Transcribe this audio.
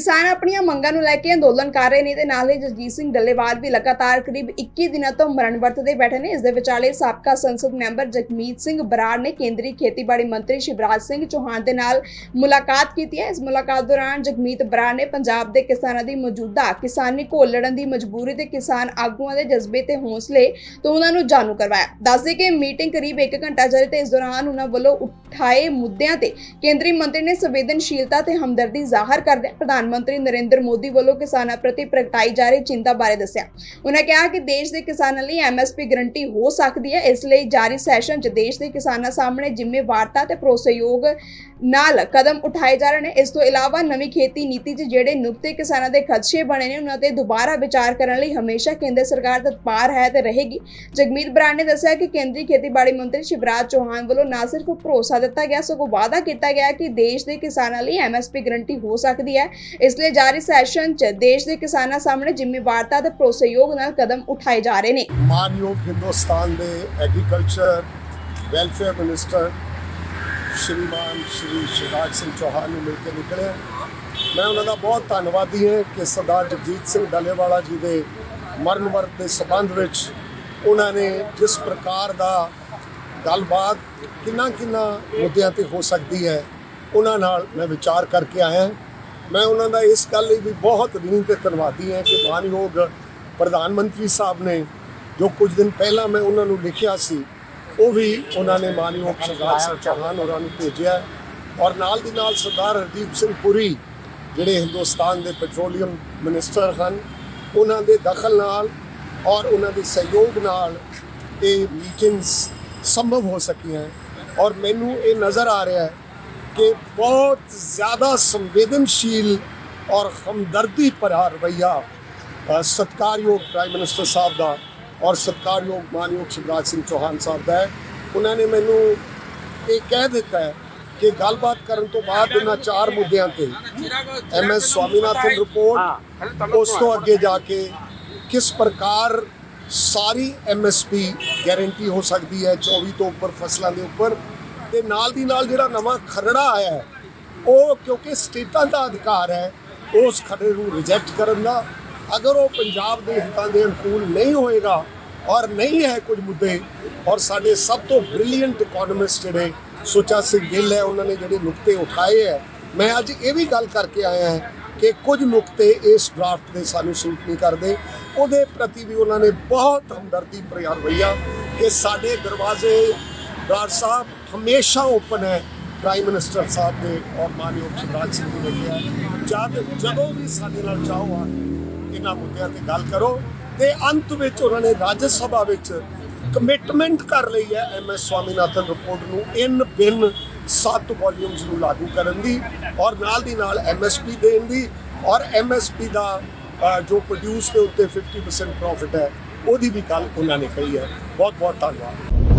ਕਿਸਾਨ ਆਪਣੀਆਂ ਮੰਗਾਂ ਨੂੰ ਲੈ ਕੇ ਅੰਦੋਲਨ ਕਰ ਰਹੇ ਨੇ। ਤੇ ਨਾਲ ਹੀ ਜਗਜੀਤ ਸਿੰਘ ਡੱਲੇਵਾਲ ਵੀ ਲਗਾਤਾਰ ਕਰੀਬ 21 ਦਿਨਾਂ ਤੋਂ ਮਰਨ ਵਰਤ ਬੈਠੇ ਨੇ। ਇਸ ਦੇ ਵਿਚਾਲੇ ਸਾਬਕਾ ਸੰਸਦ ਮੈਂਬਰ ਜਗਮੀਤ ਸਿੰਘ ਬਰਾੜ ਨੇ ਕੇਂਦਰੀ ਖੇਤੀਬਾੜੀ ਮੰਤਰੀ ਸ਼ਿਵਰਾਜ ਸਿੰਘ ਚੌਹਾਨ ਦੇ ਨਾਲ ਮੁਲਾਕਾਤ ਕੀਤੀ ਹੈ। ਇਸ ਮੁਲਾਕਾਤ ਦੌਰਾਨ ਜਗਮੀਤ ਬਰਾੜ ਨੇ ਪੰਜਾਬ ਦੇ ਕਿਸਾਨਾਂ ਦੀ ਮੌਜੂਦਾ ਕਿਸਾਨੀ ਘੋਲ ਲੜਨ ਦੀ ਮਜਬੂਰੀ ਤੇ ਕਿਸਾਨ ਆਗੂਆਂ ਦੇ ਜਜ਼ਬੇ ਤੇ ਹੌਸਲੇ ਤੋਂ ਉਹਨਾਂ ਨੂੰ ਜਾਣੂ ਕਰਵਾਇਆ। ਦੱਸਦੇ ਕਿ ਮੀਟਿੰਗ ਕਰੀਬ 1 ਘੰਟਾ ਚੱਲੀ ਤੇ ਇਸ ਦੌਰਾਨ ਉਹਨਾਂ ਵੱਲੋਂ ਉਠਾਏ ਮੁੱਦਿਆਂ ਤੇ ਕੇਂਦਰੀ ਮੰਤਰੀ ਨੇ ਸੰਵੇਦਨਸ਼ੀਲਤਾ ਤੇ ਹਮਦਰਦੀ ਜ਼ਾਹਰ ਕਰਦਿਆਂ ਪ੍ਰਧਾਨ ਮੰਤਰੀ ਨਰਿੰਦਰ ਮੋਦੀ ਵੱਲੋਂ ਕਿਸਾਨਾਂ ਪ੍ਰਤੀ ਪ੍ਰਗਟਾਈ ਜਾ ਰਹੀ ਚਿੰਤਾ ਬਾਰੇ ਦੱਸਿਆ। ਉਹਨਾਂ ਕਿਹਾ ਕਿ ਦੇਸ਼ ਦੇ ਕਿਸਾਨਾਂ ਲਈ ਐਮਐਸਪੀ ਗਰੰਟੀ ਹੋ ਸਕਦੀ ਹੈ। ਇਸ ਲਈ ਜਾਰੀ ਸੈਸ਼ਨ 'ਚ ਦੇਸ਼ ਦੇ ਕਿਸਾਨਾਂ ਸਾਹਮਣੇ ਜ਼ਿੰਮੇਵਾਰਤਾ ਤੇ ਭਰੋਸੇਯੋਗ ਨਾਲ ਕਦਮ ਉਠਾਏ ਜਾ ਰਹੇ ਨੇ। ਇਸ ਤੋਂ ਇਲਾਵਾ ਨਵੀਂ ਖੇਤੀ ਨੀਤੀ 'ਚ ਜਿਹੜੇ ਨੁਕਤੇ ਕਿਸਾਨਾਂ ਦੇ ਖਦਸ਼ੇ ਬਣੇ ਨੇ ਉਹਨਾਂ ਤੇ ਦੁਬਾਰਾ ਵਿਚਾਰ ਕਰਨ ਲਈ ਹਮੇਸ਼ਾ ਕੇਂਦਰ ਸਰਕਾਰ ਤਤਪਰ ਹੈ ਤੇ ਰਹੇਗੀ। ਜਗਮੀਤ ਬਰਾੜ ਨੇ ਦੱਸਿਆ ਕਿ ਕੇਂਦਰੀ ਖੇਤੀਬਾੜੀ ਮੰਤਰੀ ਸ਼ਿਵਰਾਜ ਚੌਹਾਨ ਵੱਲੋਂ ਨਾ ਸਿਰਫ ਭਰੋਸਾ ਦਿੱਤਾ ਗਿਆ, ਸਗੋਂ ਵਾਅਦਾ ਕੀਤਾ ਗਿਆ ਕਿ ਦੇਸ਼ ਦੇ ਕਿਸਾਨਾਂ ਲਈ ਐਮਐਸਪੀ ਗਰੰਟੀ ਹੋ ਸਕਦੀ ਹੈ। ਇਸ ਲਈ ਜਾਰੀ ਸੈਸ਼ਨ 'ਚ ਦੇਸ਼ ਦੇ ਕਿਸਾਨਾਂ ਸਾਹਮਣੇ ਜ਼ਿੰਮੇਵਾਰਤਾ ਤੇ ਭਰੋਸੇਯੋਗ ਨਾਲ ਕਦਮ ਉਠਾਏ ਜਾ ਰਹੇ ਨੇ। ਮਾਨਯੋਗ ਹਿੰਦੁਸਤਾਨ ਦੇ agriculture welfare minister Shriman Shri Shivraj Singh Chouhan ਨੂੰ ਮਿਲ ਕੇ ਨਿਕਲੇ। ਮੈਂ ਉਹਨਾਂ ਦਾ ਬਹੁਤ ਧੰਨਵਾਦੀ ਹਾਂ ਕਿ ਸਰਦਾਰ ਜਗਜੀਤ ਸਿੰਘ ਡੱਲੇਵਾਲਾ ਜੀ ਦੇ ਮਰਨ ਵਰਤ ਦੇ ਸਬੰਧ ਵਿੱਚ ਉਹਨਾਂ ਨੇ ਜਿਸ ਪ੍ਰਕਾਰ ਦਾ ਗੱਲਬਾਤ ਕਿੰਨਾ ਕਿੰਨਾ ਮੁੱਦਿਆਂ ਤੇ ਹੋ ਸਕਦੀ ਹੈ ਉਹਨਾਂ ਨਾਲ ਮੈਂ ਵਿਚਾਰ ਕਰਕੇ ਆਇਆ ਮੈਂ ਉਹਨਾਂ ਦਾ ਇਸ ਗੱਲ ਲਈ ਵੀ ਬਹੁਤ ਰੀਨ ਤੇ ਧੰਨਵਾਦੀ ਹਾਂ ਕਿ ਮਾਨਯੋਗ ਪ੍ਰਧਾਨ ਮੰਤਰੀ ਸਾਹਿਬ ਨੇ ਜੋ ਕੁਝ ਦਿਨ ਪਹਿਲਾਂ ਮੈਂ ਉਹਨਾਂ ਨੂੰ ਲਿਖਿਆ ਸੀ ਉਹ ਵੀ ਉਹਨਾਂ ਨੇ ਮਾਨਯੋਗ ਸਿੰਘ ਚੌਹਾਨ ਹੋਰਾਂ ਨੂੰ ਭੇਜਿਆ। ਔਰ ਨਾਲ ਦੀ ਨਾਲ ਸਰਦਾਰ ਹਰਦੀਪ ਸਿੰਘ ਪੁਰੀ ਜਿਹੜੇ ਹਿੰਦੁਸਤਾਨ ਦੇ ਪੈਟਰੋਲੀਅਮ ਮਿਨਿਸਟਰ ਹਨ ਉਹਨਾਂ ਦੇ ਦਖਲ ਨਾਲ ਔਰ ਉਹਨਾਂ ਦੇ ਸਹਿਯੋਗ ਨਾਲ ਇਹ ਮੀਟਿੰਗਸ ਸੰਭਵ ਹੋ ਸਕੀਆਂ ਔਰ ਮੈਨੂੰ ਇਹ ਨਜ਼ਰ ਆ ਰਿਹਾ ਹੈ ਕਿ ਬਹੁਤ ਜ਼ਿਆਦਾ ਸੰਵੇਦਨਸ਼ੀਲ ਔਰ ਹਮਦਰਦੀ ਭਰਾ ਰਵੱਈਆ ਸਤਿਕਾਰਯੋਗ ਪ੍ਰਾਈਮ ਮਿਨਿਸਟਰ ਸਾਹਿਬ ਦਾ ਔਰ ਸਤਿਕਾਰਯੋਗ ਮਾਨਯੋਗ ਸ਼ਿਵਰਾਜ ਸਿੰਘ ਚੌਹਾਨ ਸਾਹਿਬ ਦਾ ਹੈ। ਉਹਨਾਂ ਨੇ ਮੈਨੂੰ ਇਹ ਕਹਿ ਦਿੱਤਾ ਹੈ ਕਿ ਗੱਲਬਾਤ ਕਰਨ ਤੋਂ ਬਾਅਦ ਇਹਨਾਂ ਚਾਰ ਮੁੱਦਿਆਂ ਤੇ ਐਮਐਸ ਸਵਾਮੀਨਾਥਨ ਰਿਪੋਰਟ ਉਸ ਤੋਂ ਅੱਗੇ ਜਾ ਕੇ ਕਿਸ ਪ੍ਰਕਾਰ ਸਾਰੀ ਐਮਐਸਪੀ ਗਾਰੰਟੀ ਹੋ ਸਕਦੀ ਹੈ 24 ਤੋਂ ਉੱਪਰ ਫਸਲਾਂ ਦੇ ਉੱਪਰ। ਤੇ ਨਾਲ ਦੀ ਨਾਲ ਜਿਹੜਾ ਨਵਾਂ ਖਰੜਾ ਆਇਆ ਹੈ, ਉਹ ਕਿਉਂਕਿ ਸਟੇਟਾਂ ਦਾ ਅਧਿਕਾਰ ਹੈ, ਉਸ ਖਰੜੇ ਨੂੰ ਰਿਜੈਕਟ ਕਰਨ ਦਾ। ਅਗਰ ਉਹ ਪੰਜਾਬ ਦੇ ਹਿੱਤਾਂ ਦੇ ਅਨੁਕੂਲ ਨਹੀਂ ਹੋਏਗਾ ਔਰ ਨਹੀਂ ਹੈ ਕੁਝ ਮੁੱਦੇ, ਔਰ ਸਾਡੇ ਸਭ ਤੋਂ ਬ੍ਰਿਲੀਅੰਟ ਇਕਨੋਮਿਸਟ ਜਿਹੜੇ ਸੁਚਾ ਸਿੰਘ ਗਿੱਲ ਹੈ, ਉਹਨਾਂ ਨੇ ਜਿਹੜੇ ਨੁਕਤੇ ਉਠਾਏ ਹੈ, ਮੈਂ ਅੱਜ ਇਹ ਵੀ ਗੱਲ ਕਰਕੇ ਆਇਆ ਹਾਂ ਕਿ ਕੁਝ ਨੁਕਤੇ ਇਸ ਡਰਾਫਟ ਦੇ ਸਾਨੂੰ ਸੂਟ ਨਹੀਂ ਕਰਦੇ। ਉਹਦੇ ਪ੍ਰਤੀ ਵੀ ਉਹਨਾਂ ਨੇ ਬਹੁਤ ਹਮਦਰਦੀ ਪ੍ਰਯਾਰ ਰਵੱਈਆ ਕਿ ਸਾਡੇ ਦਰਵਾਜ਼ੇ ਡਾਕਟਰ ਸਾਹਿਬ ਹਮੇਸ਼ਾ ਓਪਨ ਹੈ, ਪ੍ਰਾਈਮ ਮਿਨਿਸਟਰ ਸਾਹਿਬ ਦੇ ਔਰ ਮਾਨਯੋਗ ਸ਼ਿਵਰਾਜ ਸਿੰਘ ਜੀ ਨੇ ਕਿਹਾ ਜਦ ਜਦੋਂ ਵੀ ਸਾਡੇ ਨਾਲ ਚਾਹੋ ਆ ਇਹਨਾਂ ਮੁੱਦਿਆਂ ਤੇ ਗੱਲ ਕਰੋ ਤੇ ਅੰਤ ਵਿੱਚ ਉਹਨਾਂ ਨੇ ਰਾਜ ਸਭਾ ਵਿੱਚ ਕਮਿਟਮੈਂਟ ਕਰ ਲਈ ਹੈ ਐਮਐਸ ਸਵਾਮੀਨਾਥਨ ਰਿਪੋਰਟ ਨੂੰ ਇਨ ਬਿਨ ਸੱਤ ਵੋਲਿਊਮਸ ਨੂੰ ਲਾਗੂ ਕਰਨ ਦੀ ਔਰ ਨਾਲ ਦੀ ਨਾਲ ਐਮਐਸਪੀ ਦੇਣ ਦੀ ਔਰ ਐਮਐਸਪੀ ਦਾ ਜੋ ਪ੍ਰੋਡਿਊਸ ਦੇ ਉੱਤੇ 50% ਪ੍ਰੋਫਿਟ ਹੈ, ਉਹਦੀ ਵੀ ਗੱਲ ਉਹਨਾਂ ਨੇ ਕਹੀ ਹੈ। ਬਹੁਤ ਬਹੁਤ ਧੰਨਵਾਦ।